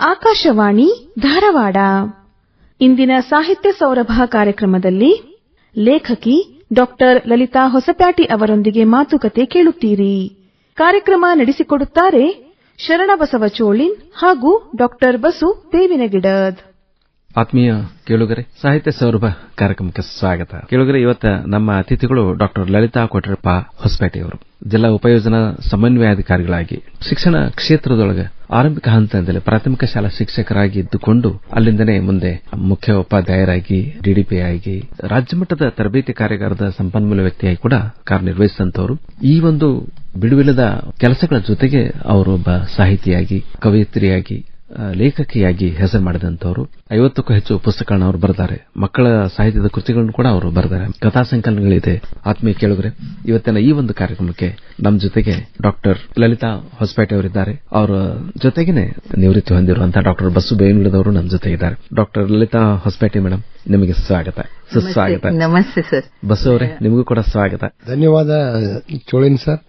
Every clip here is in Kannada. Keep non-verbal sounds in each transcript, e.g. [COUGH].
ಆಕಾಶವಾಣಿ ಧಾರವಾಡ. ಇಂದಿನ ಸಾಹಿತ್ಯ ಸೌರಭ ಕಾರ್ಯಕ್ರಮದಲ್ಲಿ ಲೇಖಕಿ ಡಾಕ್ಟರ್ ಲಲಿತಾ ಹೊಸಪ್ಯಾಟಿ ಅವರೊಂದಿಗೆ ಮಾತುಕತೆ ಕೇಳುತ್ತೀರಿ. ಕಾರ್ಯಕ್ರಮ ನಡೆಸಿಕೊಡುತ್ತಾರೆ ಶರಣಬಸವ ಚೋಳಿನ್ ಹಾಗೂ ಡಾಕ್ಟರ್ ಬಸು ಬೇವಿನಗಿಡದ್ ಆತ್ಮೀಯ ಕೇಳುಗರೆ, ಸಾಹಿತ್ಯ ಸೌರಭ ಕಾರ್ಯಕ್ರಮಕ್ಕೆ ಸ್ವಾಗತ. ಕೇಳುಗರೆ, ಇವತ್ತ ನಮ್ಮ ಅತಿಥಿಗಳು ಡಾಕ್ಟರ್ ಲಲಿತಾ ಕೊಟ್ರಪ್ಪ ಹೊಸಪೇಟೆಯವರು. ಜಿಲ್ಲಾ ಉಪಯೋಜನಾ ಸಮನ್ವಯಾಧಿಕಾರಿಗಳಾಗಿ ಶಿಕ್ಷಣ ಕ್ಷೇತ್ರದೊಳಗೆ ಆರಂಭಿಕ ಹಂತದಲ್ಲಿ ಪ್ರಾಥಮಿಕ ಶಾಲಾ ಶಿಕ್ಷಕರಾಗಿ ಇದ್ದುಕೊಂಡು ಅಲ್ಲಿಂದನೇ ಮುಂದೆ ಮುಖ್ಯ ಉಪಾಧ್ಯಾಯರಾಗಿ ಆಗಿ, ರಾಜ್ಯ ಮಟ್ಟದ ತರಬೇತಿ ಕಾರ್ಯಾಗಾರದ ಸಂಪನ್ಮೂಲ ವ್ಯಕ್ತಿಯಾಗಿ ಕೂಡ ಕಾರ್ಯನಿರ್ವಹಿಸಿದಂತವರು ಈ ಒಂದು ಬಿಡುವಿಲ್ಲದ ಕೆಲಸಗಳ ಜೊತೆಗೆ ಅವರು ಒಬ್ಬ ಸಾಹಿತಿಯಾಗಿ, ಕವಯಿತ್ರಿಯಾಗಿ ಲೇಖಕಿಯಾಗಿ ಹೆಸರು ಮಾಡಿದಂಥವರು. ಐವತ್ತಕ್ಕೂ ಹೆಚ್ಚು ಪುಸ್ತಕಗಳನ್ನು ಅವರು ಬರೆದಾರೆ. ಮಕ್ಕಳ ಸಾಹಿತ್ಯದ ಕೃತಿಗಳನ್ನು ಕೂಡ ಅವರು ಬರೆದಾರೆ. ಕಥಾ ಸಂಕಲನಗಳಿದೆ. ಆತ್ಮೀಯ ಕೇಳುಗರೆ, ಇವತ್ತಿನ ಈ ಒಂದು ಕಾರ್ಯಕ್ರಮಕ್ಕೆ ನಮ್ಮ ಜೊತೆಗೆ ಡಾಕ್ಟರ್ ಲಲಿತಾ ಹೊಸಪೇಟೆ ಅವರಿದ್ದಾರೆ. ಅವರ ಜೊತೆಗೇನೆ ನಿವೃತ್ತಿ ಹೊಂದಿರುವಂತಹ ಡಾಕ್ಟರ್ ಬಸ್ಸು ಬೇವಿನದವರು ನಮ್ಮ ಜೊತೆ ಇದ್ದಾರೆ. ಡಾಕ್ಟರ್ ಲಲಿತಾ ಹೊಸಪೇಟೆ ಮೇಡಮ್ ನಿಮಗೆ ಸ್ವಾಗತ. ಸುಸ್ವಾಗತ ನಮಸ್ತೆ ಸರ್. ಬಸ್ಸು ಅವರೇ ನಿಮಗೂ ಕೂಡ ಸ್ವಾಗತ. ಧನ್ಯವಾದ ಚೋಳಿನ್ ಸರ್.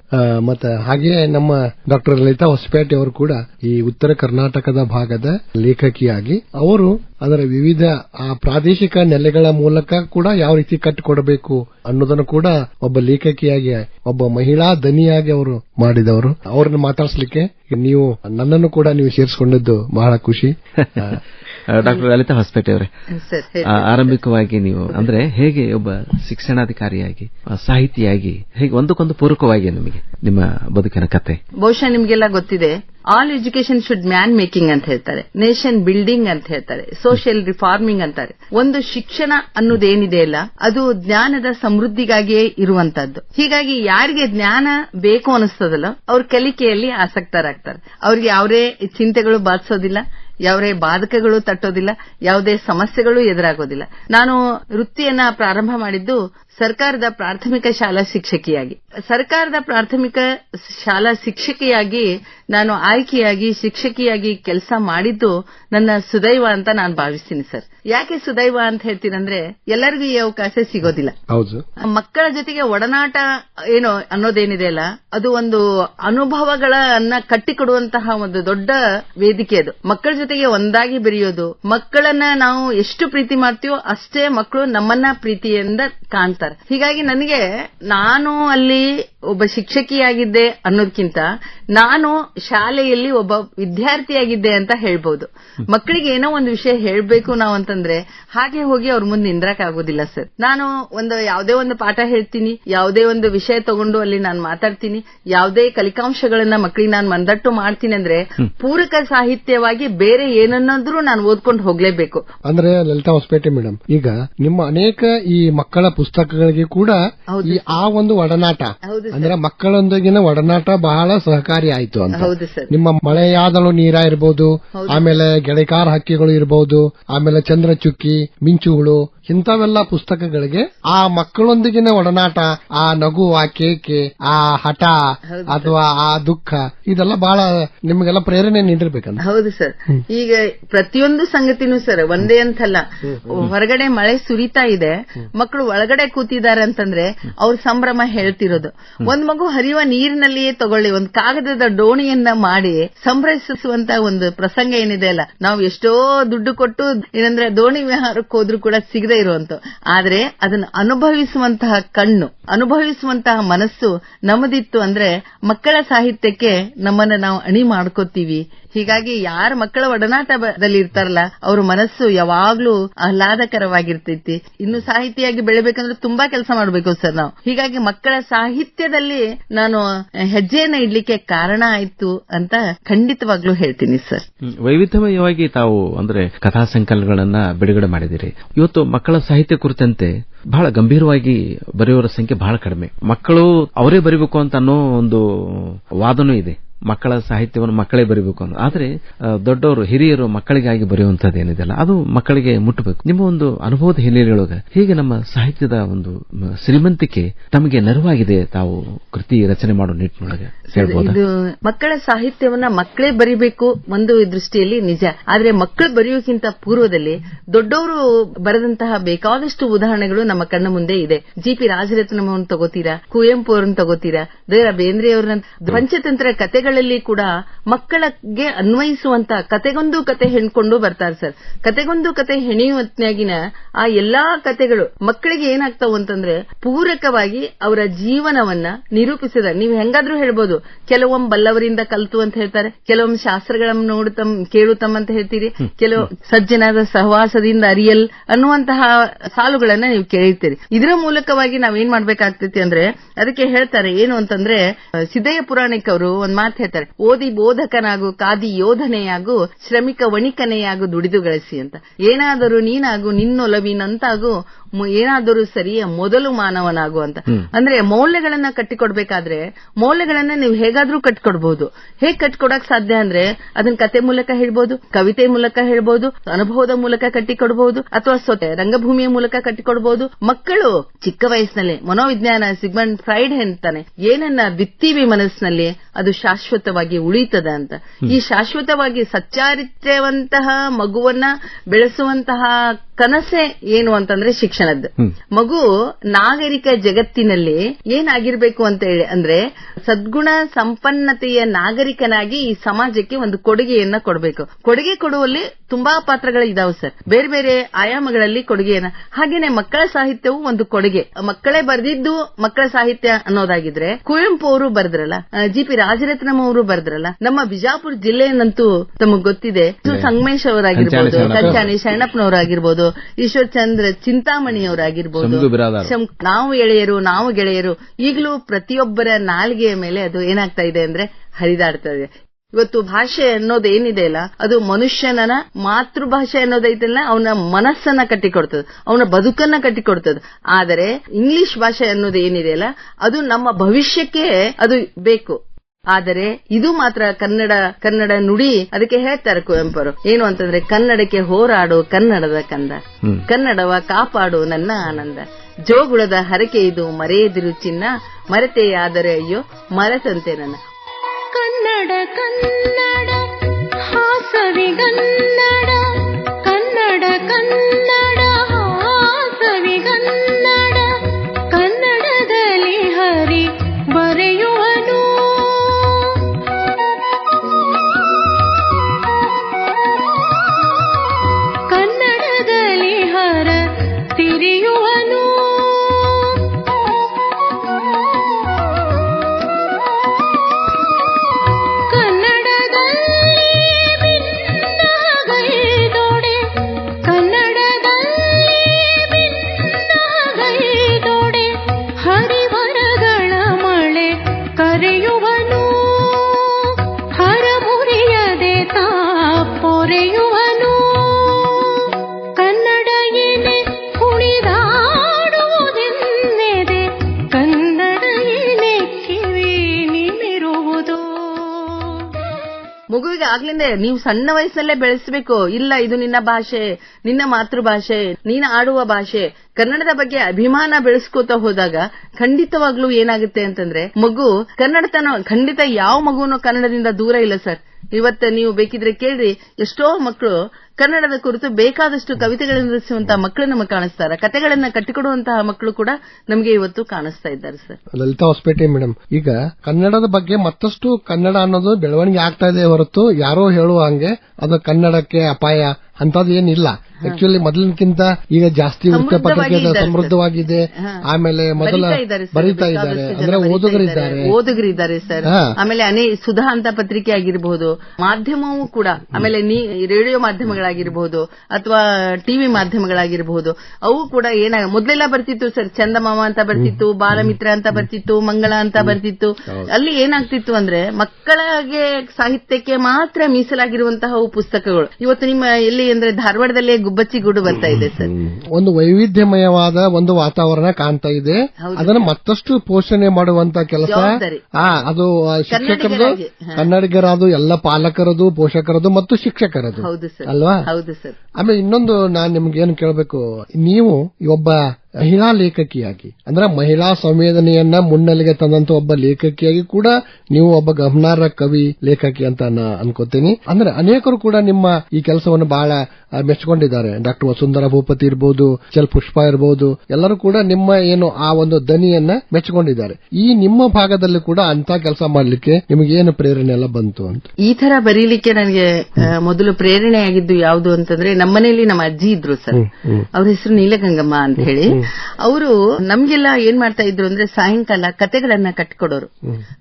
ಮತ್ತೆ ಹಾಗೆ ನಮ್ಮ ಡಾಕ್ಟರ್ ಲಲಿತಾ ಹೊಸಪೇಟೆ ಅವರು ಕೂಡ ಈ ಉತ್ತರ ಕರ್ನಾಟಕದ ಭಾಗದ ಲೇಖಕಿಯಾಗಿ ಅವರು ಅದರ ವಿವಿಧ ಆ ಪ್ರಾದೇಶಿಕ ನೆಲೆಗಳ ಮೂಲಕ ಕೂಡ ಯಾವ ರೀತಿ ಕಟ್ಟಿಕೊಡಬೇಕು ಅನ್ನೋದನ್ನು ಕೂಡ ಒಬ್ಬ ಲೇಖಕಿಯಾಗಿ ಒಬ್ಬ ಮಹಿಳಾ ದನಿಯಾಗಿ ಅವರು ಮಾಡಿದವರು. ಅವ್ರನ್ನ ಮಾತಾಡಿಸ್ಲಿಕ್ಕೆ ನೀವು ನನ್ನನ್ನು ಕೂಡ ನೀವು ಸೇರಿಸಿಕೊಂಡಿದ್ದು ಬಹಳ ಖುಷಿ. [LAUGHS] ಡಾಕ್ಟರ್ ಲಲಿತಾ ಹೊಸಪೇಟೆ ಅವರೇ. ಆರಂಭಿಕವಾಗಿ ನೀವು ಅಂದ್ರೆ ಹೇಗೆ ಒಬ್ಬ ಶಿಕ್ಷಣಾಧಿಕಾರಿಯಾಗಿ ಸಾಹಿತಿಯಾಗಿ ಹೇಗೆ ಒಂದಕ್ಕೊಂದು ಪೂರಕವಾಗಿ ನಿಮಗೆ ನಿಮ್ಮ ಬದುಕಿನ ಕತೆ? ಬಹುಶಃ ನಿಮಗೆಲ್ಲ ಗೊತ್ತಿದೆ. All education should man making ಅಂತ ಹೇಳ್ತಾರೆ. ನೇಷನ್ ಬಿಲ್ಡಿಂಗ್ ಅಂತ ಹೇಳ್ತಾರೆ. ಸೋಷಿಯಲ್ ರಿಫಾರ್ಮಿಂಗ್ ಅಂತಾರೆ. ಒಂದು ಶಿಕ್ಷಣ ಅನ್ನೋದೇನಿದೆ ಅಲ್ಲ, ಅದು ಜ್ಞಾನದ ಸಮೃದ್ಧಿಗಾಗಿಯೇ ಇರುವಂತದ್ದು ಹೀಗಾಗಿ ಯಾರಿಗೆ ಜ್ಞಾನ ಬೇಕು ಅನಿಸ್ತದಲ್ಲ, ಅವ್ರ ಕಲಿಕೆಯಲ್ಲಿ ಆಸಕ್ತರಾಗ್ತಾರೆ. ಅವ್ರಿಗೆ ಯಾವುದೇ ಚಿಂತೆಗಳು ಬಾಧಿಸೋದಿಲ್ಲ, ಯಾವುದೇ ಬಾಧಕಗಳು ತಟ್ಟೋದಿಲ್ಲ, ಯಾವುದೇ ಸಮಸ್ಯೆಗಳು ಎದುರಾಗೋದಿಲ್ಲ. ನಾನು ವೃತ್ತಿಯನ್ನ ಪ್ರಾರಂಭ ಮಾಡಿದ್ದು ಸರ್ಕಾರದ ಪ್ರಾಥಮಿಕ ಶಾಲಾ ಶಿಕ್ಷಕಿಯಾಗಿ. ಸರ್ಕಾರದ ಪ್ರಾಥಮಿಕ ಶಾಲಾ ಶಿಕ್ಷಕಿಯಾಗಿ ನಾನು ಆಯ್ಕೆಯಾಗಿ ಶಿಕ್ಷಕಿಯಾಗಿ ಕೆಲಸ ಮಾಡಿದ್ದು ನನ್ನ ಸುದೈವ ಅಂತ ನಾನು ಭಾವಿಸ್ತೀನಿ ಸರ್. ಯಾಕೆ ಸುದೈವ ಅಂತ ಹೇಳ್ತೀನಂದ್ರೆ ಎಲ್ಲರಿಗೂ ಈ ಅವಕಾಶ ಸಿಗೋದಿಲ್ಲ. ಹೌದು ಮಕ್ಕಳ ಜೊತೆಗೆ ಒಡನಾಟ ಏನು ಅನ್ನೋದೇನಿದೆ ಅಲ್ಲ ಅದು ಒಂದು ಅನುಭವಗಳನ್ನ ಕಟ್ಟಿಕೊಡುವಂತಹ ಒಂದು ದೊಡ್ಡ ವೇದಿಕೆ ಅದು. ಮಕ್ಕಳ ಜೊತೆಗೆ ಒಂದಾಗಿ ಬೆರೆಯೋದು ಮಕ್ಕಳನ್ನ ನಾವು ಎಷ್ಟು ಪ್ರೀತಿ ಮಾಡ್ತೀವೋ ಅಷ್ಟೇ ಮಕ್ಕಳು ನಮ್ಮನ್ನ ಪ್ರೀತಿಯಿಂದ ಕಾಣ್ತಾರೆ. ಹೀಗಾಗಿ ನನಗೆ ನಾನು ಅಲ್ಲಿ ಒಬ್ಬ ಶಿಕ್ಷಕಿಯಾಗಿದ್ದೆ ಅನ್ನೋದಕ್ಕಿಂತ ನಾನು ಶಾಲೆಯಲ್ಲಿ ಒಬ್ಬ ವಿದ್ಯಾರ್ಥಿಯಾಗಿದ್ದೆ ಅಂತ ಹೇಳ್ಬೋದು. ಮಕ್ಕಳಿಗೆ ಏನೋ ಒಂದು ವಿಷಯ ಹೇಳ್ಬೇಕು ನಾವು ಅಂತಂದ್ರೆ ಹಾಗೆ ಹೋಗಿ ಅವ್ರ ಮುಂದೆ ನಿಂದ್ರಕ್ಕಾಗೋದಿಲ್ಲ ಸರ್. ನಾನು ಒಂದು ಯಾವುದೇ ಒಂದು ಪಾಠ ಹೇಳ್ತೀನಿ ಯಾವುದೇ ಒಂದು ವಿಷಯ ತಗೊಂಡು ಅಲ್ಲಿ ನಾನು ಮಾತಾಡ್ತೀನಿ ಯಾವುದೇ ಕಲಿಕಾಂಶಗಳನ್ನ ಮಕ್ಕಳಿಗೆ ನಾನು ಮಂದಟ್ಟು ಮಾಡ್ತೀನಿ ಅಂದ್ರೆ ಪೂರಕ ಸಾಹಿತ್ಯವಾಗಿ ಬೇರೆ ಏನನ್ನಾದ್ರೂ ನಾನು ಓದ್ಕೊಂಡು ಹೋಗ್ಲೇಬೇಕು. ಅಂದ್ರೆ ಲಲಿತಾ ಹೊಸಪೇಟೆ ಮೇಡಮ್ ಈಗ ನಿಮ್ಮ ಅನೇಕ ಈ ಮಕ್ಕಳ ಪುಸ್ತಕಗಳಿಗೆ ಕೂಡ ಈ ಆ ಒಂದು ಒಡನಾಟ. ಅಂದ್ರೆ ಮಕ್ಕಳೊಂದಿಗಿನ ಒಡನಾಟ ಬಹಳ ಸಹಕಾರಿ ಆಯ್ತು ಅಂತ. ನಿಮ್ಮ ಮಳೆಯಾದಳು ನೀರ ಇರಬಹುದು ಆಮೇಲೆ ಗೆಳೆಕಾರ ಹಕ್ಕಿಗಳು ಇರಬಹುದು ಆಮೇಲೆ ಚಂದ್ರ ಚುಕ್ಕಿ ಮಿಂಚುಗಳು ಇಂಥವೆಲ್ಲ ಪುಸ್ತಕಗಳಿಗೆ ಆ ಮಕ್ಕಳೊಂದಿಗಿನ ಒಡನಾಟ ಆ ನಗು ಆ ಕೇಕೆ ಆ ಹಠ ಅಥವಾ ಆ ದುಃಖ ಇದೆಲ್ಲ ಬಹಳ ನಿಮಗೆಲ್ಲ ಪ್ರೇರಣೆ ನೀಡಿರ್ಬೇಕಂತ. ಹೌದು ಸರ್. ಈಗ ಪ್ರತಿಯೊಂದು ಸಂಗತಿನೂ ಸರ್ ಒಂದೇ ಅಂತಲ್ಲ. ಹೊರಗಡೆ ಮಳೆ ಸುರಿತಾ ಇದೆ ಮಕ್ಕಳು ಒಳಗಡೆ ಕೂತಿದ್ದಾರೆ ಅಂತಂದ್ರೆ ಅವ್ರ ಸಂಭ್ರಮ ಹೇಳ್ತಿರೋದು. ಒಂದ್ ಮಗು ಹರಿಯುವ ನೀರಿನಲ್ಲಿಯೇ ತಗೊಳ್ಳಿ ಒಂದು ಕಾಗದದ ಡೋಣಿಯನ್ನ ಮಾಡಿ ಸಂಭ್ರಮಿಸುವಂತ ಒಂದು ಪ್ರಸಂಗ ಏನಿದೆ ಅಲ್ಲ ನಾವು ಎಷ್ಟೋ ದುಡ್ಡು ಕೊಟ್ಟು ಏನಂದ್ರೆ ದೋಣಿ ವಿಹಾರಕ್ಕೆ ಹೋದ್ರು ಕೂಡ ಸಿಗದೆ ಇರುವಂತ ಆದ್ರೆ ಅದನ್ನ ಅನುಭವಿಸುವಂತಹ ಕಣ್ಣು, ಅನುಭವಿಸುವಂತಹ ಮನಸ್ಸು ನಮ್ಮದಿತ್ತು ಅಂದ್ರೆ ಮಕ್ಕಳ ಸಾಹಿತ್ಯಕ್ಕೆ ನಮ್ಮನ್ನ ನಾವು ಅಣಿ ಮಾಡ್ಕೋತೀವಿ. ಹೀಗಾಗಿ ಯಾರ ಮಕ್ಕಳ ಒಡನಾಟದಲ್ಲಿ ಇರ್ತಾರಲ್ಲ, ಅವ್ರ ಮನಸ್ಸು ಯಾವಾಗ್ಲೂ ಆಹ್ಲಾದಕರವಾಗಿರ್ತೈತಿ. ಇನ್ನು ಸಾಹಿತಿಯಾಗಿ ಬೆಳಿಬೇಕಂದ್ರೆ ತುಂಬಾ ಕೆಲಸ ಮಾಡಬೇಕು ಸರ್ ನಾವು. ಹೀಗಾಗಿ ಮಕ್ಕಳ ಸಾಹಿತ್ಯದಲ್ಲಿ ನಾನು ಹೆಜ್ಜೆಯನ್ನ ಇಡ್ಲಿಕ್ಕೆ ಕಾರಣ ಆಯ್ತು ಅಂತ ಖಂಡಿತವಾಗ್ಲೂ ಹೇಳ್ತೀನಿ ಸರ್. ವೈವಿಧ್ಯಮಯವಾಗಿ ತಾವು ಅಂದ್ರೆ ಕಥಾ ಸಂಕಲನಗಳನ್ನ ಬಿಡುಗಡೆ ಮಾಡಿದಿರಿ ಇವತ್ತು ಮಕ್ಕಳ ಸಾಹಿತ್ಯ ಕುರಿತಂತೆ ಬಹಳ ಗಂಭೀರವಾಗಿ ಬರೆಯುವವರ ಸಂಖ್ಯೆ ಬಹಳ ಕಡಿಮೆ. ಮಕ್ಕಳು ಅವರೇ ಬರಿಬೇಕು ಅಂತ ಅನ್ನೋ ಒಂದು ವಾದನೂ ಇದೆ. ಮಕ್ಕಳ ಸಾಹಿತ್ಯವನ್ನು ಮಕ್ಕಳೇ ಬರೀಬೇಕು ಅಂತ. ಆದರೆ ದೊಡ್ಡವರು ಹಿರಿಯರು ಮಕ್ಕಳಿಗಾಗಿ ಬರೆಯುವಂತದ್ದು ಏನಿದೆಯಲ್ಲ ಅದು ಮಕ್ಕಳಿಗೆ ಮುಟ್ಟಬೇಕು. ನಿಮ್ಮ ಒಂದು ಅನುಭವದ ಹಿನ್ನೆಲೆಯೊಳಗೆ ಹೀಗೆ ನಮ್ಮ ಸಾಹಿತ್ಯದ ಒಂದು ಶ್ರೀಮಂತಿಕೆ ತಮಗೆ ನೆರವಾಗಿದೆ ತಾವು ಕೃತಿ ರಚನೆ ಮಾಡೋ ನಿಟ್ಟಿನೊಳಗೆ ಹೇಳ್ಬೋದಾ? ಮಕ್ಕಳ ಸಾಹಿತ್ಯವನ್ನ ಮಕ್ಕಳೇ ಬರಿಬೇಕು ಒಂದು ದೃಷ್ಟಿಯಲ್ಲಿ ನಿಜ. ಆದರೆ ಮಕ್ಕಳು ಬರೆಯೋಕ್ಕಿಂತ ಪೂರ್ವದಲ್ಲಿ ದೊಡ್ಡವರು ಬರೆದಂತಹ ಬೇಕಾದಷ್ಟು ಉದಾಹರಣೆಗಳು ನಮ್ಮ ಕಣ್ಣ ಮುಂದೆ ಇದೆ. ಜಿ. ಪಿ. ರಾಜರತ್ನಮವನ್ನು ತಗೋತೀರಾ ಕುವೆಂಪು ಅವರನ್ನು ತಗೋತೀರಾ ಬೇರ ಬೇಂದ್ರೆಯವರನ್ನ ಪಂಚತಂತ್ರ ಕಥೆಗಳ ಕತೆಗಳಲ್ಲಿ ಕೂಡ ಮಕ್ಕಳಿಗೆ ಅನ್ವಯಿಸುವಂತ ಕತೆಗೊಂದು ಕತೆ ಹೆಣ್ಕೊಂಡು ಬರ್ತಾರೆ ಸರ್. ಕತೆಗೊಂದು ಕತೆ ಹೆಣೆಯುವತ್ನಾಗಿನ ಆ ಎಲ್ಲಾ ಕತೆಗಳು ಮಕ್ಕಳಿಗೆ ಏನಾಗ್ತಾವ ಅಂತಂದ್ರೆ ಪೂರಕವಾಗಿ ಅವರ ಜೀವನವನ್ನ ನಿರೂಪಿಸಿದ ನೀವು ಹೆಂಗಾದ್ರೂ ಹೇಳ್ಬೋದು ಕೆಲವೊಮ್ಮೆ ಬಲ್ಲವರಿಂದ ಕಲ್ತು ಅಂತ ಹೇಳ್ತಾರೆ ಕೆಲವೊಮ್ಮೆ ಶಾಸ್ತ್ರಗಳನ್ನ ನೋಡುತ್ತಮ್ ಕೇಳುತ್ತಮ್ ಅಂತ ಹೇಳ್ತೀರಿ ಕೆಲವು ಸಜ್ಜನಾದ ಸಹವಾಸದಿಂದ ಅರಿಯಲ್ ಅನ್ನುವಂತಹ ಸಾಲುಗಳನ್ನ ನೀವು ಕೇಳಿರ್ತೀರಿ. ಇದರ ಮೂಲಕವಾಗಿ ನಾವೇನ್ ಮಾಡ್ಬೇಕಾಗ್ತೈತಿ ಅಂದ್ರೆ ಅದಕ್ಕೆ ಹೇಳ್ತಾರೆ ಏನು ಅಂತಂದ್ರೆ ಸಿದ್ದಯ್ಯ ಪುರಾಣಿಕ್ ಅವರು ಒಂದ್ ಮಾತು ಹೇಳ್ತಾರೆ ಓದಿ ಬೋಧಕನಾಗು ಕಾದಿ ಯೋಧನೆಯಾಗು ಶ್ರಮಿಕ ವಣಿಕನೆಯಾಗು ದುಡಿದು ಗಳಿಸಿ ಅಂತ. ಏನಾದರೂ ನೀನಾಗು ನಿನ್ನೊಲವಿನಂತಾಗು ಏನಾದರೂ ಸರಿಯ ಮೊದಲು ಮಾನವನಾಗು ಅಂತ. ಅಂದ್ರೆ ಮೌಲ್ಯಗಳನ್ನ ಕಟ್ಟಿಕೊಡ್ಬೇಕಾದ್ರೆ ಮೌಲ್ಯಗಳನ್ನ ನೀವು ಹೇಗಾದ್ರೂ ಕಟ್ಕೊಡ್ಬಹುದು ಹೇಗ್ ಕಟ್ಕೊಡಕ್ ಸಾಧ್ಯ ಅಂದ್ರೆ ಅದನ್ನ ಕತೆ ಮೂಲಕ ಹೇಳ್ಬಹುದು ಕವಿತೆ ಮೂಲಕ ಹೇಳ್ಬಹುದು ಅನುಭವದ ಮೂಲಕ ಕಟ್ಟಿಕೊಡ್ಬಹುದು ಅಥವಾ ಸೊತೆ ರಂಗಭೂಮಿಯ ಮೂಲಕ ಕಟ್ಟಿಕೊಡ್ಬಹುದು ಮಕ್ಕಳು ಚಿಕ್ಕ ವಯಸ್ಸಿನಲ್ಲಿ ಮನೋವಿಜ್ಞಾನ ಸಿಗ್ಮಂಡ್ ಫ್ರೈಡ್ ಹೇಳ್ತಾನೆ ಏನನ್ನ ಬಿತ್ತೀವಿ ಮನಸ್ಸಿನಲ್ಲಿ ಅದು ಶಾಶ್ವತವಾಗಿ ಉಳಿತದ ಅಂತ. ಈ ಶಾಶ್ವತವಾಗಿ ಸಚ್ಚಾರಿತ್ರ್ಯವಂತಹ ಮಗುವನ್ನ ಬೆಳೆಸುವಂತಹ ಕನಸೆ ಏನು ಅಂತಂದ್ರೆ ಶಿಕ್ಷಣದ್ದು. ಮಗು ನಾಗರಿಕ ಜಗತ್ತಿನಲ್ಲಿ ಏನಾಗಿರ್ಬೇಕು ಅಂತ ಹೇಳಿ ಅಂದ್ರೆ ಸದ್ಗುಣ ಸಂಪನ್ನತೆಯ ನಾಗರಿಕನಾಗಿ ಈ ಸಮಾಜಕ್ಕೆ ಒಂದು ಕೊಡುಗೆಯನ್ನ ಕೊಡಬೇಕು. ಕೊಡುಗೆ ಕೊಡುವಲ್ಲಿ ತುಂಬಾ ಪಾತ್ರಗಳು ಇದಾವೆ ಸರ್. ಬೇರೆ ಬೇರೆ ಆಯಾಮಗಳಲ್ಲಿ ಕೊಡುಗೆಯನ್ನ. ಹಾಗೇನೆ ಮಕ್ಕಳ ಸಾಹಿತ್ಯವು ಒಂದು ಕೊಡುಗೆ. ಮಕ್ಕಳೇ ಬರೆದಿದ್ದು ಮಕ್ಕಳ ಸಾಹಿತ್ಯ ಅನ್ನೋದಾಗಿದ್ರೆ ಕುವೆಂಪು ಅವರು ಬರೆದ್ರಲ್ಲ ಜಿ ಪಿ ರಾಜರತ್ನಂ ಅವರು ಬರೆದ್ರಲ್ಲ ನಮ್ಮ ಬಿಜಾಪುರ ಜಿಲ್ಲೆಯನ್ನಂತೂ ತಮಗ್ ಗೊತ್ತಿದೆ. ಸಂಗಮೇಶ್ ಅವರಾಗಿರ್ಬೋದು ಕಚ್ಚಾಣಿ ಕಂಚಾಣಿ ಶರಣಪ್ಪನವರಾಗಿರ್ಬೋದು ಈಶ್ವರ್ ಚಂದ್ರ ಚಿಂತಾಮಣಿ ಅವರಾಗಿರ್ಬೋದು ಶಂಭು ನಾವು ಎಳೆಯರು ನಾವು ಗೆಳೆಯರು ಈಗಲೂ ಪ್ರತಿಯೊಬ್ಬರ ನಾಲ್ಗೆಯ ಮೇಲೆ ಅದು ಏನಾಗ್ತಾ ಇದೆ ಅಂದ್ರೆ ಹರಿದಾಡ್ತಾ ಇದೆ. ಇವತ್ತು ಭಾಷೆ ಅನ್ನೋದು ಏನಿದೆ ಅಲ್ಲ ಅದು ಮನುಷ್ಯನ ಮಾತೃಭಾಷೆ ಅನ್ನೋದೈತಲ್ಲ ಅವನ ಮನಸ್ಸನ್ನ ಕಟ್ಟಿಕೊಡ್ತದೆ ಅವನ ಬದುಕನ್ನ ಕಟ್ಟಿಕೊಡ್ತದೆ. ಆದರೆ ಇಂಗ್ಲಿಷ್ ಭಾಷೆ ಅನ್ನೋದು ಏನಿದೆ ಅಲ್ಲ ಅದು ನಮ್ಮ ಭವಿಷ್ಯಕ್ಕೆ ಅದು ಬೇಕು. ಆದರೆ ಇದು ಮಾತ್ರ ಕನ್ನಡ ಕನ್ನಡ ನುಡಿ ಅದಕ್ಕೆ ಹೇಳ್ತಾರೆ ಕುವೆಂಪರು. ಏನು ಅಂತಂದ್ರೆ ಕನ್ನಡಕ್ಕೆ ಹೋರಾಡು ಕನ್ನಡದ ಕಂದ. ಕನ್ನಡವ ಕಾಪಾಡು ನನ್ನ ಆನಂದ. ಜೋಗುಳದ ಹರಕೆ ಇದು ಮರೆಯದಿರು ಚಿನ್ನ. ಮರೆತೆಯಾದರೆ ಅಯ್ಯೋ ಮರೆತಂತೆ ನನ್ನ. ಕನ್ನಡ ಕನ್ನಡ ಹಾಸವಿಗನ್ನಡ ಕನ್ನಡ ಕನ್ನಡ. ಮಗುವಿಗೆ ಆಗ್ಲಿಂದ ನೀವು ಸಣ್ಣ ವಯಸ್ಸಲ್ಲೇ ಬೆಳೆಸಬೇಕು. ಇಲ್ಲ, ಇದು ನಿನ್ನ ಭಾಷೆ, ನಿನ್ನ ಮಾತೃಭಾಷೆ, ನೀನು ಆಡುವ ಭಾಷೆ. ಕನ್ನಡದ ಬಗ್ಗೆ ಅಭಿಮಾನ ಬೆಳೆಸ್ಕೋತಾ ಹೋದಾಗ ಖಂಡಿತವಾಗ್ಲೂ ಏನಾಗುತ್ತೆ ಅಂತಂದ್ರೆ, ಮಗು ಕನ್ನಡತನ, ಖಂಡಿತ ಯಾವ ಮಗುನು ಕನ್ನಡದಿಂದ ದೂರ ಇಲ್ಲ ಸರ್. ಇವತ್ತು ನೀವು ಬೇಕಿದ್ರೆ ಕೇಳ್ರಿ, ಎಷ್ಟೋ ಮಕ್ಕಳು ಕನ್ನಡದ ಕುರಿತು ಬೇಕಾದಷ್ಟು ಕವಿತೆಗಳನ್ನು ರಚಿಸುವಂತಹ ಮಕ್ಕಳು ನಮಗೆ ಕಾಣಿಸ್ತಾರೆ. ಕತೆಗಳನ್ನ ಕಟ್ಟಿಕೊಡುವಂತಹ ಮಕ್ಕಳು ಕೂಡ ನಮಗೆ ಇವತ್ತು ಕಾಣಿಸ್ತಾ ಇದ್ದಾರೆ, ಸರ್. ಲಲಿತಾ ಹೊಸಪೇಟೆ ಮೇಡಮ್, ಈಗ ಕನ್ನಡದ ಬಗ್ಗೆ ಮತ್ತಷ್ಟು ಕನ್ನಡ ಅನ್ನೋದು ಬೆಳವಣಿಗೆ ಆಗ್ತಾ ಇದೆ ಹೊರತು ಯಾರೋ ಹೇಳುವ ಹಂಗೆ ಅದು ಕನ್ನಡಕ್ಕೆ ಅಪಾಯ. ಅಂತದ್ದು ಏನಿಲ್ಲ. ಆಕ್ಚುಲಿ ಮೊದಲಿನಕ್ಕಿಂತ ಈಗ ಜಾಸ್ತಿ ವೃತ್ತ ಪತ್ರಿಕೆ ಸಮೃದ್ಧವಾಗಿದೆ. ಆಮೇಲೆ ಮೊದಲ ಬರಿತಾ ಇದ್ದಾರೆ ಅಂದ್ರೆ ಓದುಗರಿದ್ದಾರೆ ಓದುಗರಿದ್ದಾರೆ ಸರ್. ಆಮೇಲೆ ಅನೇ ಸುಧಾ ಅಂತ ಪತ್ರಿಕೆ ಆಗಿರಬಹುದು ಮಾಧ್ಯಮವೂ ಕೂಡ. ಆಮೇಲೆ ರೇಡಿಯೋ ಮಾಧ್ಯಮಗಳಾಗಿರಬಹುದು ಅಥವಾ ಟಿವಿ ಮಾಧ್ಯಮಗಳಾಗಿರಬಹುದು ಅವು ಕೂಡ ಏನ ಮೊದಲೆಲ್ಲ ಬರ್ತಿತ್ತು ಸರ್. ಚಂದಮಾಮ ಅಂತ ಬರ್ತಿತ್ತು ಬಾಲಮಿತ್ರ ಅಂತ ಬರ್ತಿತ್ತು ಮಂಗಳ ಅಂತ ಬರ್ತಿತ್ತು. ಅಲ್ಲಿ ಏನಾಗ್ತಿತ್ತು ಅಂದ್ರೆ ಮಕ್ಕಳಿಗೆ ಸಾಹಿತ್ಯಕ್ಕೆ ಮಾತ್ರ ಮೀಸಲಾಗಿರುವಂತಹ ಪುಸ್ತಕಗಳು. ಇವತ್ತು ನಿಮ್ಮ ಎಲ್ಲಿ ಅಂದ್ರೆ ಧಾರವಾಡದಲ್ಲೇ ಗುಬ್ಬಚ್ಚಿ ಗೂಡು ಬರ್ತಾ ಇದೆ ಸರ್. ಒಂದು ವೈವಿಧ್ಯಮಯವಾದ ಒಂದು ವಾತಾವರಣ ಕಾಣ್ತಾ ಇದೆ. ಅದನ್ನ ಮತ್ತಷ್ಟು ಪೋಷಣೆ ಮಾಡುವಂತ ಕೆಲಸ. ಆ ಅದು ಶಿಕ್ಷಕರದು ಕನ್ನಡಿಗರದು ಎಲ್ಲ ಪಾಲಕರದು ಪೋಷಕರದು ಮತ್ತು ಶಿಕ್ಷಕರದು. ಅಲ್ವಾ? ಹೌದು ಸರ್. ಆಮೇಲೆ ಇನ್ನೊಂದು ನಾನ್ ನಿಮ್ಗೆ ಏನು ಕೇಳಬೇಕು. ನೀವು ಒಬ್ಬ ಮಹಿಳಾ ಲೇಖಕಿಯಾಗಿ. ಅಂದ್ರೆ ಮಹಿಳಾ ಸಂವೇದನೆಯನ್ನ ಮುನ್ನೆಲೆಗೆ ತಂದಂತ ಒಬ್ಬ ಲೇಖಕಿಯಾಗಿ ಕೂಡ ನೀವು ಒಬ್ಬ ಗಮನಾರ್ಹ ಕವಿ ಲೇಖಕಿ ಅಂತ ನಾ ಅನ್ಕೋತೀನಿ. ಅಂದ್ರೆ ಅನೇಕರು ಕೂಡ ನಿಮ್ಮ ಈ ಕೆಲಸವನ್ನು ಬಹಳ ಮೆಚ್ಚಿಕೊಂಡಿದ್ದಾರೆ ಡಾಕ್ಟರ್ ವಸುಂಧರಾ ಭೂಪತಿ ಇರ್ಬೋದು ಚಲ್ ಪುಷ್ಪ ಇರ್ಬೋದು ಎಲ್ಲರೂ ಕೂಡ ನಿಮ್ಮ ಏನು ಆ ಒಂದು ದನಿಯನ್ನ ಮೆಚ್ಚಿಕೊಂಡಿದ್ದಾರೆ ಈ ನಿಮ್ಮ ಭಾಗದಲ್ಲಿ ಕೂಡ ಅಂತ ಕೆಲಸ ಮಾಡಲಿಕ್ಕೆ ನಿಮಗೆ ಏನು ಪ್ರೇರಣೆ ಎಲ್ಲ ಬಂತು ಅಂತ? ಈ ತರ ಬರೀಲಿಕ್ಕೆ ನನಗೆ ಮೊದಲು ಪ್ರೇರಣೆ ಆಗಿದ್ದು ಯಾವುದು ಅಂತಂದ್ರೆ ನಮ್ಮನೆಯಲ್ಲಿ ನಮ್ಮ ಅಜ್ಜಿ ಇದ್ರು ಸರ್. ಅವ್ರ ಹೆಸರು ನೀಲಗಂಗಮ್ಮ ಅಂತ ಹೇಳಿ. ಅವರು ನಮ್ಗೆಲ್ಲ ಏನ್ ಮಾಡ್ತಾ ಇದ್ರು ಅಂದ್ರೆ ಸಾಯಂಕಾಲ ಕತೆಗಳನ್ನ ಕಟ್ಕೊಡೋರು.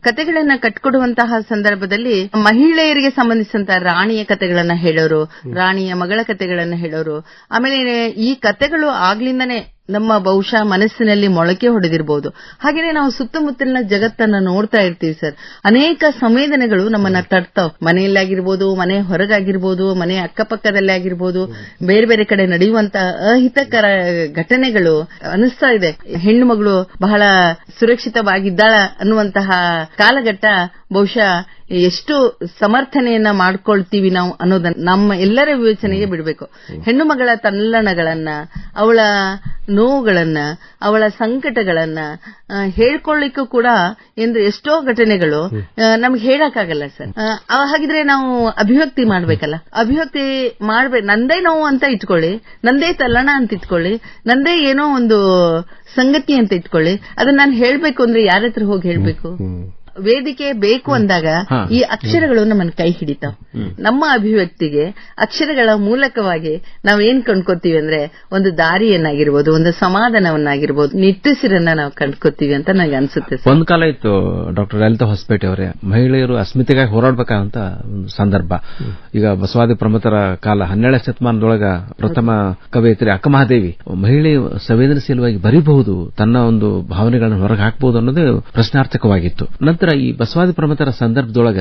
ಕತೆಗಳನ್ನ ಕಟ್ಕೊಡುವಂತಹ ಸಂದರ್ಭದಲ್ಲಿ ಮಹಿಳೆಯರಿಗೆ ಸಂಬಂಧಿಸಿದಂತಹ ರಾಣಿಯ ಕತೆಗಳನ್ನ ಹೇಳೋರು ರಾಣಿಯ ಮಗಳ ಕತೆಗಳನ್ನ ಹೇಳೋರು. ಆಮೇಲೆ ಈ ಕತೆಗಳು ಆಗ್ಲಿಂದನೇ ನಮ್ಮ ಬಹುಶಃ ಮನಸ್ಸಿನಲ್ಲಿ ಮೊಳಕೆ ಹೊಡೆದಿರಬಹುದು ಹಾಗೆಯೇ ನಾವು ಸುತ್ತಮುತ್ತಲಿನ ಜಗತ್ತನ್ನ ನೋಡ್ತಾ ಇರ್ತೀವಿ ಸರ್. ಅನೇಕ ಸಂವೇದನೆಗಳು ನಮ್ಮನ್ನ ತಡ್ತಾವ್ ಮನೆಯಲ್ಲಾಗಿರ್ಬೋದು, ಮನೆ ಹೊರಗಾಗಿರ್ಬೋದು, ಮನೆ ಅಕ್ಕಪಕ್ಕದಲ್ಲೇ ಆಗಿರ್ಬೋದು, ಬೇರೆ ಬೇರೆ ಕಡೆ ನಡೆಯುವಂತ ಅಹಿತಕರ ಘಟನೆಗಳು ಅನಿಸ್ತಾ ಇದೆ. ಹೆಣ್ಣು ಮಗಳು ಬಹಳ ಸುರಕ್ಷಿತವಾಗಿದ್ದಾಳ ಅನ್ನುವಂತಹ ಕಾಲಘಟ್ಟ ಬಹುಶಃ ಎಷ್ಟು ಸಮರ್ಥನೆಯನ್ನ ಮಾಡ್ಕೊಳ್ತೀವಿ ನಾವು ಅನ್ನೋದನ್ನ ನಮ್ಮ ಎಲ್ಲರ ವಿವೇಚನೆಗೆ ಬಿಡಬೇಕು. ಹೆಣ್ಣು ಮಗಳ ತಲ್ಲಣಗಳನ್ನ ಅವಳ ನೋವುಗಳನ್ನ ಅವಳ ಸಂಕಟಗಳನ್ನ ಹೇಳ್ಕೊಳ್ಳಿಕ್ಕೂ ಕೂಡ ಎಂದು ಎಷ್ಟೋ ಘಟನೆಗಳು ನಮ್ಗೆ ಹೇಳಕ್ಕಾಗಲ್ಲ ಸರ್. ಹಾಗಿದ್ರೆ ನಾವು ಅಭಿವ್ಯಕ್ತಿ ಮಾಡ್ಬೇಕಲ್ಲ. ಅಭಿವ್ಯಕ್ತಿ ಮಾಡ್ಬೇಕು ನಂದೇ ನೋವು ಅಂತ ಇಟ್ಕೊಳ್ಳಿ ನಂದೇ ತಲ್ಲಣ ಅಂತ ಇಟ್ಕೊಳ್ಳಿ ನಂದೇ ಏನೋ ಒಂದು ಸಂಗತಿ ಅಂತ ಇಟ್ಕೊಳ್ಳಿ ಅದನ್ನ ನಾನು ಹೇಳ್ಬೇಕು ಅಂದ್ರೆ ಯಾರ ಹತ್ರ ಹೋಗಿ ಹೇಳ್ಬೇಕು? ವೇದಿಕೆ ಬೇಕು ಅಂದಾಗ ಈ ಅಕ್ಷರಗಳು ನಮ್ಮನ್ನು ಕೈ ಹಿಡಿತಾವ್. ನಮ್ಮ ಅಭಿವ್ಯಕ್ತಿಗೆ ಅಕ್ಷರಗಳ ಮೂಲಕವಾಗಿ ನಾವೇನ್ ಕಂಡ್ಕೋತೀವಿ ಅಂದ್ರೆ ಒಂದು ದಾರಿಯನ್ನಾಗಿರ್ಬೋದು ಒಂದು ಸಮಾಧಾನವನ್ನಾಗಿರ್ಬೋದು ನಿಟ್ಟುಸಿರನ್ನ ನಾವು ಕಂಡ್ಕೋತೀವಿ ಅಂತ ನನಗೆ ಅನ್ಸುತ್ತೆ ಸರ್. ಒಂದ್ ಕಾಲ ಇತ್ತು ಡಾಕ್ಟರ್ ಲಲಿತಾ ಹೊಸಪೇಟೆ ಅವರೇ. ಮಹಿಳೆಯರು ಅಸ್ಮಿತೆಗಾಗಿ ಹೋರಾಡಬೇಕಾದಂತ ಒಂದು ಸಂದರ್ಭ. ಈಗ ಬಸವಾದಿ ಪ್ರಮುಖರ ಕಾಲ ಹನ್ನೆರಡನೇ ಶತಮಾನದೊಳಗ ಪ್ರಥಮ ಕವಯಿತ್ರಿ ಅಕ್ಕಮಹಾದೇವಿ ಮಹಿಳೆ ಸಂವೇದನಶೀಲವಾಗಿ ಬರೀಬಹುದು ತನ್ನ ಒಂದು ಭಾವನೆಗಳನ್ನು ಹೊರಗೆ ಹಾಕಬಹುದು ಅನ್ನೋದು ಪ್ರಶ್ನಾರ್ಥಕವಾಗಿತ್ತು. ನಂತರ ಈ ಬಸವಾದಿ ಪ್ರಮತರ ಸಂದರ್ಭದೊಳಗ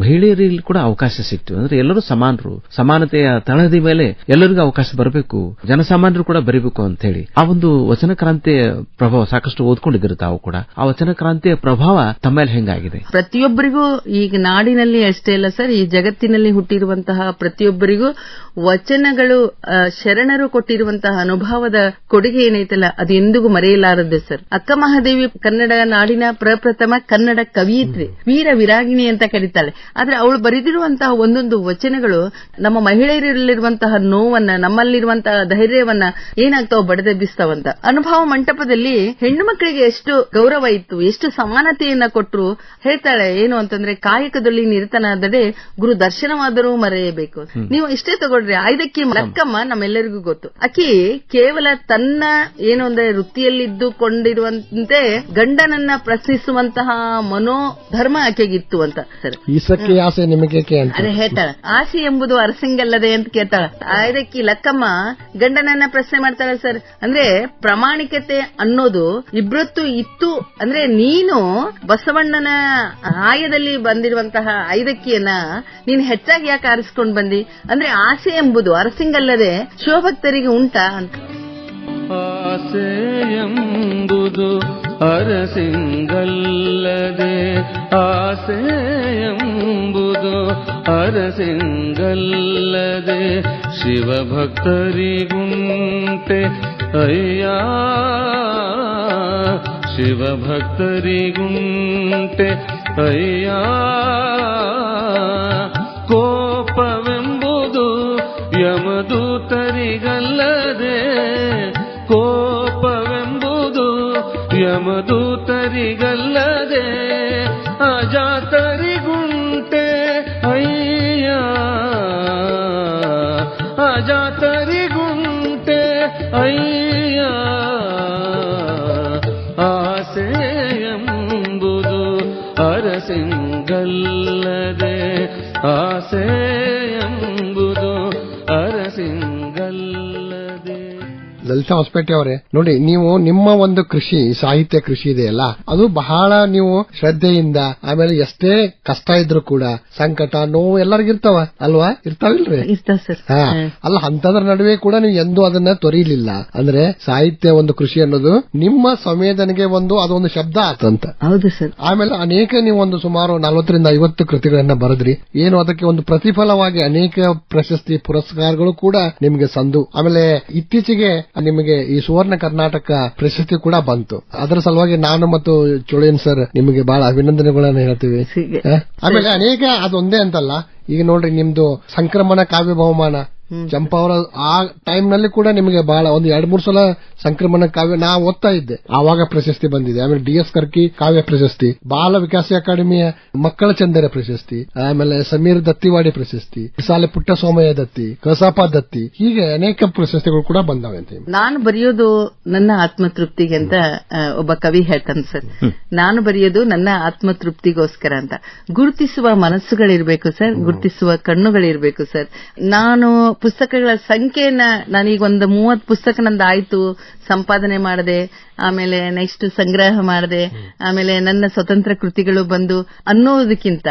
ಮಹಿಳೆಯರಿಗೆ ಕೂಡ ಅವಕಾಶ ಸಿಕ್ತು. ಅಂದ್ರೆ ಎಲ್ಲರೂ ಸಮಾನರು. ಸಮಾನತೆಯ ತಳಹದಿ ಮೇಲೆ ಎಲ್ಲರಿಗೂ ಅವಕಾಶ ಬರಬೇಕು. ಜನಸಾಮಾನ್ಯರು ಕೂಡ ಬರೀಬೇಕು ಅಂತ ಹೇಳಿ ಆ ಒಂದು ವಚನ ಕ್ರಾಂತಿಯ ಪ್ರಭಾವ ಸಾಕಷ್ಟು ಓದ್ಕೊಂಡಿದ್ದರು ತಾವು ಕೂಡ. ಆ ವಚನ ಕ್ರಾಂತಿಯ ಪ್ರಭಾವ ತಮ್ಮ ಮೇಲೆ ಹೆಂಗಾಗಿದೆ? ಪ್ರತಿಯೊಬ್ಬರಿಗೂ ಈಗ ನಾಡಿನಲ್ಲಿ ಅಷ್ಟೇ ಅಲ್ಲ ಸರ್, ಈ ಜಗತ್ತಿನಲ್ಲಿ ಹುಟ್ಟಿರುವಂತಹ ಪ್ರತಿಯೊಬ್ಬರಿಗೂ ವಚನಗಳು ಶರಣರು ಕೊಟ್ಟಿರುವಂತಹ ಅನುಭವದ ಕೊಡುಗೆ ಏನೈತಲ್ಲ, ಅದು ಎಂದಿಗೂ ಮರೆಯಲಾರದೆ ಸರ್. ಅಕ್ಕ ಮಹಾದೇವಿ ಕನ್ನಡ ನಾಡಿನ ಪ್ರಪ್ರಥಮ ಕನ್ನಡ ಕವಿಯಿತ್ರಿ ವೀರ ವಿರಾಗಿಣಿ ಅಂತ ಕರೀತಾಳೆ. ಆದ್ರೆ ಅವಳು ಬರೆದಿರುವಂತಹ ಒಂದೊಂದು ವಚನಗಳು ನಮ್ಮ ಮಹಿಳೆಯರಲ್ಲಿರುವಂತಹ ನೋವನ್ನ ನಮ್ಮಲ್ಲಿರುವಂತಹ ಧೈರ್ಯವನ್ನ ಏನಾಗ್ತಾವ ಬಡದೆಬ್ಬಿಸ್ತಾವಂತ. ಅನುಭವ ಮಂಟಪದಲ್ಲಿ ಹೆಣ್ಣು ಮಕ್ಕಳಿಗೆ ಎಷ್ಟು ಗೌರವ ಇತ್ತು ಎಷ್ಟು ಸಮಾನತೆಯನ್ನ ಕೊಟ್ಟರು ಹೇಳ್ತಾಳೆ ಏನು ಅಂತಂದ್ರೆ ಕಾಯಕದಲ್ಲಿ ನಿರತನಾದಡೆ ಗುರು ದರ್ಶನವಾದರೂ ಮರೆಯಬೇಕು. ನೀವು ಇಷ್ಟೇ ತಗೊಳ್ರಿ ಆಯ್ದಕ್ಕಿ ಲಕ್ಕಮ್ಮ ನಮ್ಮೆಲ್ಲರಿಗೂ ಗೊತ್ತು. ಅಕ್ಕಿ ಕೇವಲ ತನ್ನ ಏನು ಅಂದ್ರೆ ವೃತ್ತಿಯಲ್ಲಿದ್ದುಕೊಂಡಿರುವಂತೆ ಗಂಡನನ್ನ ಪ್ರಶ್ನಿಸುವಂತಹ ಮನೋಧರ್ಮ ಆಕೆಗಿತ್ತು ಅಂತ ಸರ್. ಈಸಕ್ಕೆ ಆಸೆ ನಿಮಗೆ ಅದೇ ಹೇಳ್ತಾಳ. ಆಸೆ ಎಂಬುದು ಅರಸಿಂಗಲ್ಲದೆ ಅಂತ ಕೇಳ್ತಾಳ. ಇದಕ್ಕೆ ಲಕ್ಕಮ್ಮ ಗಂಡನನ್ನ ಪ್ರಶ್ನೆ ಮಾಡ್ತಾಳೆ ಸರ್. ಅಂದ್ರೆ ಪ್ರಾಮಾಣಿಕತೆ ಅನ್ನೋದು ಇಬ್ರತ್ತು ಇತ್ತು. ಅಂದ್ರೆ ನೀನು ಬಸವಣ್ಣನ ಆಯದಲ್ಲಿ ಬಂದಿರುವಂತಹ ಐದಕ್ಕಿಯನ್ನ ನೀನು ಹೆಚ್ಚಾಗಿ ಯಾಕೆ ಆರಿಸ್ಕೊಂಡ್ ಬಂದಿ? ಅಂದ್ರೆ ಆಸೆ ಎಂಬುದು ಅರಸಿಂಗಲ್ಲದೆ ಶಿವಭಕ್ತರಿಗೆ ಉಂಟಾ ಅಂತ. ಆಸೆಯೆಂಬುದು ಅರಸಿಂಗಲ್ಲದೆ. ಆಸೆಯೆಂಬುದು ಅರಸಿಂಗಲ್ಲದೆ. ಶಿವಭಕ್ತರಿಗುಂಟೆ ಅಯ್ಯ. ಶಿವಭಕ್ತರಿಗುಂಟೆ ಅಯ್ಯ. ಕೋಪವೆಂಬುದು ಅರಸಿಂಗಲ್ಲದೆ ಆಸೆಯೆಂಬುದು ಲಲಿತಾ ಹೊಸಪೇಟೆ ಅವರೇ ನೋಡಿ ನೀವು ನಿಮ್ಮ ಒಂದು ಕೃಷಿ ಸಾಹಿತ್ಯ ಕೃಷಿ ಇದೆಯಲ್ಲ ಅದು ಬಹಳ ನೀವು ಶ್ರದ್ಧೆಯಿಂದ ಆಮೇಲೆ ಎಷ್ಟೇ ಕಷ್ಟ ಇದ್ರು ಕೂಡ ಸಂಕಟ ನೋವು ಎಲ್ಲರಿಗಿರ್ತಾವ ಅಲ್ವಾ? ಇರ್ತಾವಿಲ್ರಿ? ಹಾ. ಅಲ್ಲ ಅಂತದ್ರ ನಡುವೆ ಕೂಡ ನೀವು ಎಂದೂ ಅದನ್ನ ತೊರೆಯಲಿಲ್ಲ ಅಂದ್ರೆ ಸಾಹಿತ್ಯ ಒಂದು ಕೃಷಿ ಅನ್ನೋದು ನಿಮ್ಮ ಸಂವೇದನೆಗೆ ಒಂದು ಅದೊಂದು ಶಬ್ದ ಆತಂತ. ಹೌದು ಸರ್. ಆಮೇಲೆ ಅನೇಕ ನೀವು ಒಂದು ಸುಮಾರು ನಲವತ್ತರಿಂದ ಐವತ್ತು ಕೃತಿಗಳನ್ನ ಬರೆದ್ರಿ. ಏನು ಅದಕ್ಕೆ ಒಂದು ಪ್ರತಿಫಲವಾಗಿ ಅನೇಕ ಪ್ರಶಸ್ತಿ ಪುರಸ್ಕಾರಗಳು ಕೂಡ ನಿಮಗೆ ಸಂದು. ಆಮೇಲೆ ಇತ್ತೀಚೆಗೆ ನಿಮಗೆ ಈ ಸುವರ್ಣ ಕರ್ನಾಟಕ ಪ್ರಶಸ್ತಿ ಕೂಡ ಬಂತು. ಅದರ ಸಲುವಾಗಿ ನಾನು ಮತ್ತು ಚೋಳೇನ್ ಸರ್ ನಿಮಗೆ ಬಹಳ ಅಭಿನಂದನೆಗಳನ್ನು ಹೇಳ್ತೀವಿ? ಆಮೇಲೆ ಅನೇಕ ಅದೊಂದೇ ಅಂತಲ್ಲ. ಈಗ ನೋಡ್ರಿ ನಿಮ್ದು ಸಂಕ್ರಮಣ ಕಾವ್ಯ ಬಹುಮಾನ. ಚಂಪಾ ಅವರ ಆ ಟೈಮ್ನಲ್ಲಿ ಕೂಡ ನಿಮಗೆ ಬಹಳ ಒಂದು ಎರಡ್ ಮೂರು ಸಲ ಸಂಕ್ರಮಣ ಕಾವ್ಯ ನಾ ಓದ್ತಾ ಇದ್ದೆ. ಆವಾಗ ಪ್ರಶಸ್ತಿ ಬಂದಿದೆ. ಆಮೇಲೆ ಡಿ ಎಸ್ ಕರ್ಕಿ ಕಾವ್ಯ ಪ್ರಶಸ್ತಿ ಬಾಲ ವಿಕಾಸ ಅಕಾಡೆಮಿಯ ಮಕ್ಕಳ ಚಂದರ ಪ್ರಶಸ್ತಿ ಆಮೇಲೆ ಸಮೀರ್ ದತ್ತಿವಾಡಿ ಪ್ರಶಸ್ತಿ ಸಾಲೆ ಪುಟ್ಟ ಸೋಮಯ್ಯ ದತ್ತಿ ಕಸಾಪ ದತ್ತಿ ಹೀಗೆ ಅನೇಕ ಪ್ರಶಸ್ತಿಗಳು ಕೂಡ ಬಂದವೆ ಅಂತ ನಾನು ಬರೆಯೋದು ನನ್ನ ಆತ್ಮತೃಪ್ತಿಗೆ ಅಂತ ಒಬ್ಬ ಕವಿ ಹೇಳ್ತಾನೆ ಸರ್. ನಾನು ಬರೆಯೋದು ನನ್ನ ಆತ್ಮತೃಪ್ತಿಗೋಸ್ಕರ ಅಂತ. ಗುರುತಿಸುವ ಮನಸ್ಸುಗಳಿರಬೇಕು ಸರ್. ಗುರುತಿಸುವ ಕಣ್ಣುಗಳಿರಬೇಕು ಸರ್. ನಾನು ಪುಸ್ತಕಗಳ ಸಂಖ್ಯೆಯನ್ನ ನಾನೀಗ ಒಂದು ಮೂವತ್ ಪುಸ್ತಕ ನಂದು ಆಯ್ತು ಸಂಪಾದನೆ ಮಾಡದೆ ಆಮೇಲೆ ನೆಕ್ಸ್ಟ್ ಸಂಗ್ರಹ ಮಾಡದೆ ಆಮೇಲೆ ನನ್ನ ಸ್ವತಂತ್ರ ಕೃತಿಗಳು ಬಂದು ಅನ್ನೋದಕ್ಕಿಂತ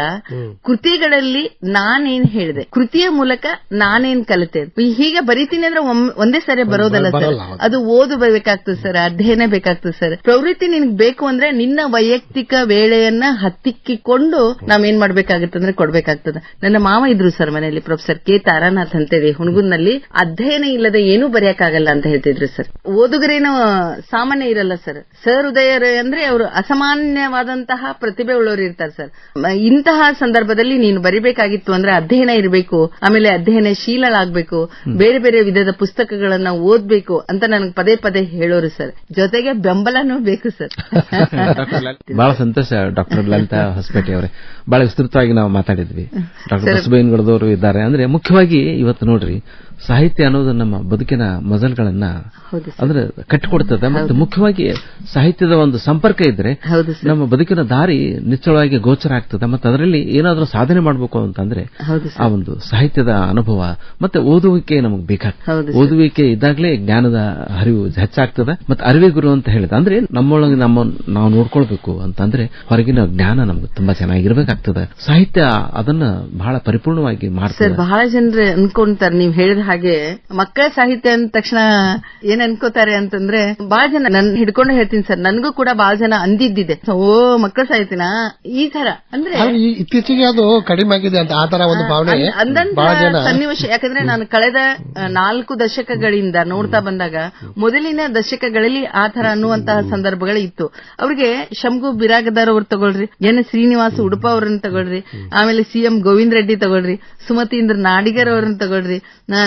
ಕೃತಿಗಳಲ್ಲಿ ನಾನೇನ್ ಹೇಳಿದೆ ಕೃತಿಯ ಮೂಲಕ ನಾನೇನ್ ಕಲಿತೆ. ಹೀಗೆ ಬರಿತೀನಿ ಅಂದ್ರೆ ಒಂದೇ ಸರಿ ಬರೋದಲ್ಲ ಸರ್? ಅದು ಓದು ಬೇಕಾಗ್ತದೆ ಸರ್ ಅಧ್ಯಯನ ಬೇಕಾಗ್ತದೆ ಸರ್. ಪ್ರವೃತ್ತಿ ನಿನ್ಗೆ ಬೇಕು ಅಂದ್ರೆ ನಿನ್ನ ವೈಯಕ್ತಿಕ ವೇಳೆಯನ್ನ ಹತ್ತಿಕ್ಕಿಕೊಂಡು ನಾವೇನ್ ಮಾಡ್ಬೇಕಾಗತ್ತಂದ್ರೆ ಕೊಡ್ಬೇಕಾಗ್ತದೆ. ನನ್ನ ಮಾವ ಇದ್ರು ಸರ್ ಮನೆಯಲ್ಲಿ ಪ್ರೊಫೆಸರ್ ಕೆ ತಾರಾನಾಥ್ ಅಂತೇಳಿ. ಹುಣಗುನ್ನಲ್ಲಿ ಅಧ್ಯಯನ ಇಲ್ಲದೆ ಏನೂ ಬರೆಯಕ್ಕಾಗಲ್ಲ ಅಂತ ಹೇಳ್ತಿದ್ರು ಸರ್. ಓದುಗರೇನು ಸಾಮಾನ್ಯ ಇರಲ್ಲ ಸರ್. ಸರ್ ಉದಯರು ಅಂದ್ರೆ ಅವರು ಅಸಾಮಾನ್ಯವಾದಂತಹ ಪ್ರತಿಭೆ ಉಳ್ಳವರು ಇರ್ತಾರೆ ಸರ್. ಇಂತಹ ಸಂದರ್ಭದಲ್ಲಿ ನೀನು ಬರಿಬೇಕಾಗಿತ್ತು ಅಂದ್ರೆ ಅಧ್ಯಯನ ಇರಬೇಕು ಆಮೇಲೆ ಅಧ್ಯಯನ ಶೀಲಾಗಬೇಕು ಬೇರೆ ಬೇರೆ ವಿಧದ ಪುಸ್ತಕಗಳನ್ನ ಓದ್ಬೇಕು ಅಂತ ನನಗೆ ಪದೇ ಪದೇ ಹೇಳೋರು ಸರ್. ಜೊತೆಗೆ ಬೆಂಬಲನೂ ಬೇಕು ಸರ್. ಬಹಳ ಸಂತೋಷ ಡಾಕ್ಟರ್ ಲಲಿತಾ ಹೊಸಪೇಟೆ ಅವರೇ. ಬಹಳ ವಿಸ್ತೃತವಾಗಿ ನಾವು ಮಾತಾಡಿದ್ವಿ. ಡಾಕ್ಟರ್ ಬಸಬೇನ್ಗಡದವರು ಇದ್ದಾರೆ. ಅಂದ್ರೆ ಮುಖ್ಯವಾಗಿ ಇವತ್ತು ನೋಡ್ರಿ ನೋಡ್ರಿ ಸಾಹಿತ್ಯ ಅನ್ನೋದು ನಮ್ಮ ಬದುಕಿನ ಮಜಲ್ಗಳನ್ನ. ಅಂದ್ರೆ ಕಟ್ಟಿಕೊಡ್ತದೆ. ಮತ್ತು ಮುಖ್ಯವಾಗಿ ಸಾಹಿತ್ಯದ ಒಂದು ಸಂಪರ್ಕ ಇದ್ರೆ ನಮ್ಮ ಬದುಕಿನ ದಾರಿ ನಿಚ್ಚಳವಾಗಿ ಗೋಚರ ಆಗ್ತದೆ. ಮತ್ತೆ ಅದರಲ್ಲಿ ಏನಾದರೂ ಸಾಧನೆ ಮಾಡಬೇಕು ಅಂತಂದ್ರೆ ಆ ಒಂದು ಸಾಹಿತ್ಯದ ಅನುಭವ ಮತ್ತೆ ಓದುವಿಕೆ ನಮಗೆ ಬೇಕಾಗ್ತದೆ. ಓದುವಿಕೆ ಇದ್ದಾಗಲೇ ಜ್ಞಾನದ ಅರಿವು ಹೆಚ್ಚಾಗ್ತದೆ. ಮತ್ತೆ ಅರಿವೆ ಗುರು ಅಂತ ಹೇಳಿದ ಅಂದ್ರೆ ನಮ್ಮೊಳಗೆ ನಮ್ಮ ನಾವು ನೋಡ್ಕೊಳ್ಬೇಕು ಅಂತಂದ್ರೆ ಹೊರಗಿನ ಜ್ಞಾನ ನಮ್ಗೆ ತುಂಬಾ ಚೆನ್ನಾಗಿರ್ಬೇಕಾಗ್ತದೆ. ಸಾಹಿತ್ಯ ಅದನ್ನ ಬಹಳ ಪರಿಪೂರ್ಣವಾಗಿ ಮಾಡ್ತಾರೆ ಬಹಳ ಜನರು ಅನ್ಕೊಂತಾರೆ ನೀವು ಹೇಳಿದ ಹಾಗೆ ಮಕ್ಕಳ ಸಾಹಿತ್ಯ ಅಂದ ತಕ್ಷಣ ಏನ್ ಅನ್ಕೋತಾರೆ ಅಂತಂದ್ರೆ ಬಾಳ ಜನ ನನ್ ಹಿಡ್ಕೊಂಡು ಹೇಳ್ತೀನಿ ಸರ್. ನನ್ಗೂ ಕೂಡ ಬಾಳ ಜನ ಅಂದಿದ್ದಿದೆ. ಓ ಮಕ್ಕಳ ಸಾಹಿತ್ಯನ? ಈ ತರ ಅಂದ್ರೆ ಇತ್ತೀಚೆಗೆ ಅದು ಕಡಿಮೆ ಆಗಿದೆ ಅಂತ ಆ ತರ ಒಂದು ಭಾವನೆ ಅಂದಂತ ಸನ್ನಿವೇಶ. ಯಾಕಂದ್ರೆ ನಾನು ಕಳೆದ ನಾಲ್ಕು ದಶಕಗಳಿಂದ ನೋಡ್ತಾ ಬಂದಾಗ ಮೊದಲಿನ ದಶಕಗಳಲ್ಲಿ ಆ ತರ ಅನ್ನುವಂತಹ ಸಂದರ್ಭಗಳು ಇತ್ತು. ಅವ್ರಿಗೆ ಶಂಭು ಬಿರಾಗದಾರ್ ಅವ್ರು ತಗೊಳ್ರಿ ಎನ್ ಶ್ರೀನಿವಾಸ ಉಡುಪ ಅವ್ರನ್ನ ತಗೊಳ್ರಿ ಆಮೇಲೆ ಸಿಎಂ ಗೋವಿಂದ ರೆಡ್ಡಿ ತಗೊಳ್ರಿ ಸುಮತೀಂದ್ರ ನಾಡಿಗರ್ ಅವ್ರನ್ನ ತಗೊಳ್ರಿ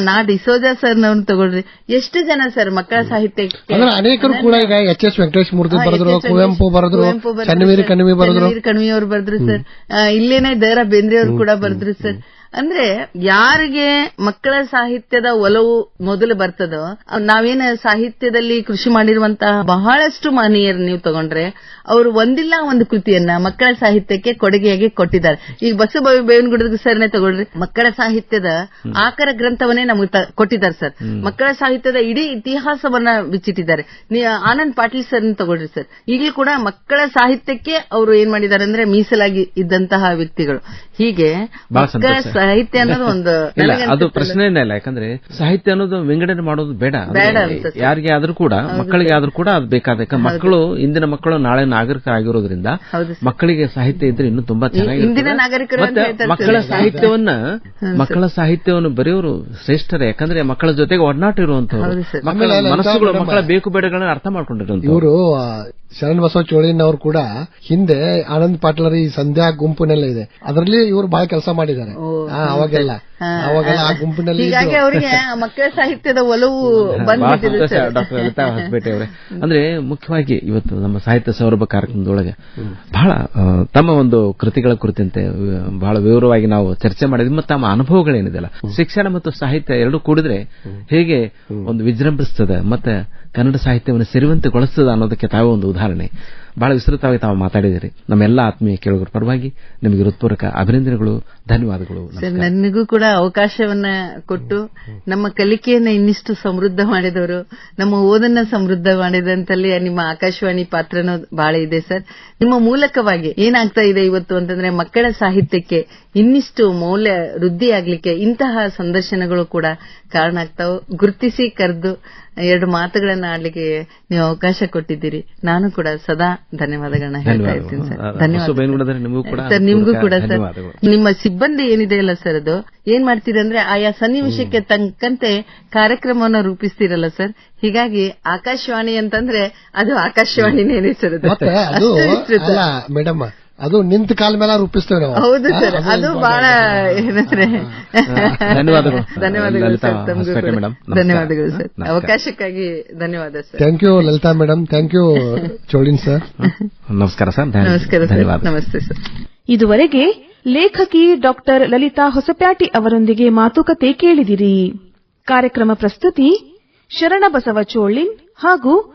ನಾ- ಡಿಸೋಜಾ ಸರ್ ಸರ್ನವ್ರನ್ನ ತಗೊಳ್ರಿ. ಎಷ್ಟು ಜನ ಸರ್ ಮಕ್ಕಳ ಸಾಹಿತ್ಯಕ್ಕೆ? ಅಂದ್ರೆ ಅನೇಕರು ಕೂಡ ಈಗ ಎಚ್ ಎಸ್ ವೆಂಕಟೇಶ್ ಮೂರ್ತಿ ಬರೆದ್ರು ಕುವೆಂಪು ಬರೆದ್ರು ಕುವೆಂಪು ಬರೆದ್ರು ಚನ್ನವೀರ ಸರ್. ಕಣಿವೆ ಬರೆದ್ರು. ಚನ್ನವೀರ ಕಣಿವೆ ಅವ್ರು ಬರೆದ್ರು ಸರ್. ಆ, ಇಲ್ಲೇನೆ ರಾ ಬೇಂದ್ರೆ ಅವರು ಕೂಡ ಬರೆದ್ರು ಸರ್. ಅಂದ್ರೆ ಯಾರಿಗೆ ಮಕ್ಕಳ ಸಾಹಿತ್ಯದ ಒಲವು ಮೊದಲು ಬರ್ತದೋ ನಾವೇನ ಸಾಹಿತ್ಯದಲ್ಲಿ ಕೃಷಿ ಮಾಡಿರುವಂತಹ ಬಹಳಷ್ಟು ಮಹನೀಯರು ನೀವು ತಗೊಂಡ್ರೆ ಅವರು ಒಂದಿಲ್ಲ ಒಂದು ಕೃತಿಯನ್ನ ಮಕ್ಕಳ ಸಾಹಿತ್ಯಕ್ಕೆ ಕೊಡುಗೆಯಾಗಿ ಕೊಟ್ಟಿದ್ದಾರೆ. ಈಗ ಬಸವ ಬೇವನಗುಡದ ಸರ್ನೇ ತಗೊಂಡ್ರಿ ಮಕ್ಕಳ ಸಾಹಿತ್ಯದ ಆಕರ ಗ್ರಂಥವನ್ನೇ ನಮಗೆ ಕೊಟ್ಟಿದ್ದಾರೆ ಸರ್. ಮಕ್ಕಳ ಸಾಹಿತ್ಯದ ಇಡೀ ಇತಿಹಾಸವನ್ನ ಬಿಚ್ಚಿಟ್ಟಿದ್ದಾರೆ ಆನಂದ್ ಪಾಟೀಲ್ ಸರ್ ತಗೊಳ್ರಿ ಸರ್. ಈಗಲೂ ಕೂಡ ಮಕ್ಕಳ ಸಾಹಿತ್ಯಕ್ಕೆ ಅವರು ಏನ್ ಮಾಡಿದ್ದಾರೆ ಅಂದ್ರೆ ಮೀಸಲಾಗಿ ಇದ್ದಂತಹ ವ್ಯಕ್ತಿಗಳು. ಹೀಗೆ ಮಕ್ಕಳ. ಸಾಹಿತ್ಯ ಅನ್ನೋದು ಒಂದು ಅದು ಪ್ರಶ್ನೆನೇ ಇಲ್ಲ ಯಾಕಂದ್ರೆ ಸಾಹಿತ್ಯ ಅನ್ನೋದು ವಿಂಗಡಣೆ ಮಾಡೋದು ಬೇಡ. ಯಾರಿಗೆ ಆದ್ರೂ ಕೂಡ ಮಕ್ಕಳಿಗೆ ಆದ್ರೂ ಕೂಡ ಅದು ಬೇಕಾದ ಮಕ್ಕಳು ಇಂದಿನ ಮಕ್ಕಳು ನಾಳೆ ನಾಗರಿಕ ಆಗಿರೋದ್ರಿಂದ ಮಕ್ಕಳಿಗೆ ಸಾಹಿತ್ಯ ಇದ್ರೆ ಇನ್ನೂ ತುಂಬಾ ಚೆನ್ನಾಗಿ ಇಂದಿನ ನಾಗರಿಕರು ಅಂತ ಹೇಳ್ತಾರೆ ಮಕ್ಕಳ ಸಾಹಿತ್ಯವನ್ನ ಮಕ್ಕಳ ಸಾಹಿತ್ಯವನ್ನು ಬರೆಯೋರು ಶ್ರೇಷ್ಠರೇ ಯಾಕಂದ್ರೆ ಮಕ್ಕಳ ಜೊತೆಗೆ ಒಡನಾಟ ಇರುವಂತವ್ರು. ಮಕ್ಕಳ ಮನಸ್ಸುಗಳು ಮಕ್ಕಳ ಬೇಕು ಬೇಡಗಳನ್ನ ಅರ್ಥ ಮಾಡ್ಕೊಂಡಿರೋ ಇವರು ಶರಣ್ ಬಸವ ಚೋಳಿನ್ ಅವರು ಕೂಡ ಹಿಂದೆ ಆನಂದ್ ಪಾಟ್ಲರ್ ಈ ಸಂಧ್ಯಾ ಗುಂಪಿನೆಲ್ಲ ಇದೆ. ಅದರಲ್ಲಿ ಇವರು ಬಹಳ ಕೆಲಸ ಮಾಡಿದ್ದಾರೆ. ಆ, ಅವಾಗೆಲ್ಲ ಹಾ, ಅವಾಗೆಲ್ಲ ಆ ಗುಂಪಿನಲ್ಲಿ ಹೀಗಾಗಿ ಅವರಿಗೆ [LAUGHS] ಮಕ್ಕಳ ಸಾಹಿತ್ಯದ ಒಲವು ಬಂದ್ಬಿಟ್ಟಿದೆ ಡಾಕ್ಟರ್ ಲಲಿತಾ [LAUGHS] ಹೊಸಪೇಟೆ ಅವರೇ. ಅಂದ್ರೆ ಮುಖ್ಯವಾಗಿ ಇವತ್ತು ನಮ್ಮ ಸಾಹಿತ್ಯ ಸೌರಭ ಕಾರ್ಯಕ್ರಮದೊಳಗೆ ಬಹಳ ತಮ್ಮ ಒಂದು ಕೃತಿಗಳ ಕುರಿತಂತೆ ಬಹಳ ವಿವರವಾಗಿ ನಾವು ಚರ್ಚೆ ಮಾಡಿದ್ವಿ ಮತ್ತು ತಮ್ಮ ಅನುಭವಗಳೇನಿದೆಲ್ಲ ಶಿಕ್ಷಣ ಮತ್ತು ಸಾಹಿತ್ಯ ಎರಡು ಕೂಡಿದ್ರೆ ಹೇಗೆ ಒಂದು ವಿಜೃಂಭಿಸ್ತದೆ ಮತ್ತೆ ಕನ್ನಡ ಸಾಹಿತ್ಯವನ್ನು ಸಿರಿವಂತಗೊಳಿಸ್ತದೆ ಅನ್ನೋದಕ್ಕೆ ತಾವೇ ಒಂದು ಉದಾಹರಣೆ. ಬಹಳ ವಿಸ್ತೃತವಾಗಿ ತಾವು ಮಾತಾಡಿದಿರಿ ನಮ್ಮೆಲ್ಲ ಆತ್ಮೀಯ ಕೇಳುಗರ ಪರವಾಗಿ ನಿಮಗೆ ಹೃತ್ಪೂರ್ವಕ ಅಭಿನಂದನೆಗಳು ಧನ್ಯವಾದಗಳು. ಸರ್ ನನಗೂ ಕೂಡ ಅವಕಾಶವನ್ನ ಕೊಟ್ಟು ನಮ್ಮ ಕಲಿಕೆಯನ್ನ ಇನ್ನಿಷ್ಟು ಸಮೃದ್ಧ ಮಾಡಿದವರು, ನಮ್ಮ ಓದನ್ನ ಸಮೃದ್ಧ ಮಾಡಿದಂತಲ್ಲಿ ನಿಮ್ಮ ಆಕಾಶವಾಣಿ ಪಾತ್ರನೂ ಬಹಳ ಇದೆ ಸರ್. ನಿಮ್ಮ ಮೂಲಕವಾಗಿ ಏನಾಗ್ತಾ ಇದೆ ಇವತ್ತು ಅಂತಂದ್ರೆ ಮಕ್ಕಳ ಸಾಹಿತ್ಯಕ್ಕೆ ಇನ್ನಿಷ್ಟು ಮೌಲ್ಯ ವೃದ್ಧಿಯಾಗಲಿಕ್ಕೆ ಇಂತಹ ಸಂದರ್ಶನಗಳು ಕೂಡ ಕಾರಣ ಆಗ್ತಾವೆ. ಗುರುತಿಸಿ ಕರೆದು ಎರಡು ಮಾತುಗಳನ್ನ ಆಡ್ಲಿಕ್ಕೆ ನೀವು ಅವಕಾಶ ಕೊಟ್ಟಿದ್ದೀರಿ. ನಾನು ಕೂಡ ಸದಾ ಧನ್ಯವಾದಗಳನ್ನ ಹೇಳ್ತಾ ಇರ್ತೀನಿ ಸರ್. ನಿಮಗೂ ಕೂಡ ಸರ್ ನಿಮ್ಗೂ ಕೂಡ ಸರ್. ನಿಮ್ಮ ಸಿಬ್ಬಂದಿ ಏನಿದೆ ಅಲ್ಲ ಸರ್ ಅದು? ಏನ್ ಮಾಡ್ತೀರಿ ಅಂದ್ರೆ ಆಯಾ ಸನ್ನಿವೇಶಕ್ಕೆ ತಕ್ಕಂತೆ ಕಾರ್ಯಕ್ರಮವನ್ನ ರೂಪಿಸ್ತೀರಲ್ಲ ಸರ್? ಹೀಗಾಗಿ ಆಕಾಶವಾಣಿ ಅಂತಂದ್ರೆ ಅದು ಆಕಾಶವಾಣಿನೇ ಸರ್ ಅದು. ಮತ್ತೆ ಅದು ಅಲ್ಲ ಮೇಡಮ್ ಅದು ನಿಂತ ಕಾಲ ಮೇಲೆ ರೂಪಿಸ್ತೇವೆ ನಾವು. ಹೌದು ಸರ್. ಅದು. ಬಹಳ ಏನಂದ್ರೆ ಧನ್ಯವಾದಗಳು. ಧನ್ಯವಾದಗಳು. [LAUGHS] ಧನ್ಯವಾದಗಳು ಸರ್. ಅವಕಾಶಕ್ಕಾಗಿ ಧನ್ಯವಾದ sir. Thank you Lalitha madam. Thank you Cholin sir. ನಮಸ್ಕಾರ ಸರ್. ನಮಸ್ಕಾರ ಧನ್ಯವಾದ. ನಮಸ್ತೆ ಸರ್. ಇದುವರೆಗೆ ಲೇಖಕಿ ಡಾಕ್ಟರ್ ಲಲಿತಾ ಹೊಸಪ್ಯಾಟಿ ಅವರೊಂದಿಗೆ ಮಾತುಕತೆ ಕೇಳಿದಿರಿ. ಕಾರ್ಯಕ್ರಮ ಪ್ರಸ್ತುತಿ ಶರಣಬಸವ ಚೋಳಿನ್ ಹಾಗೂ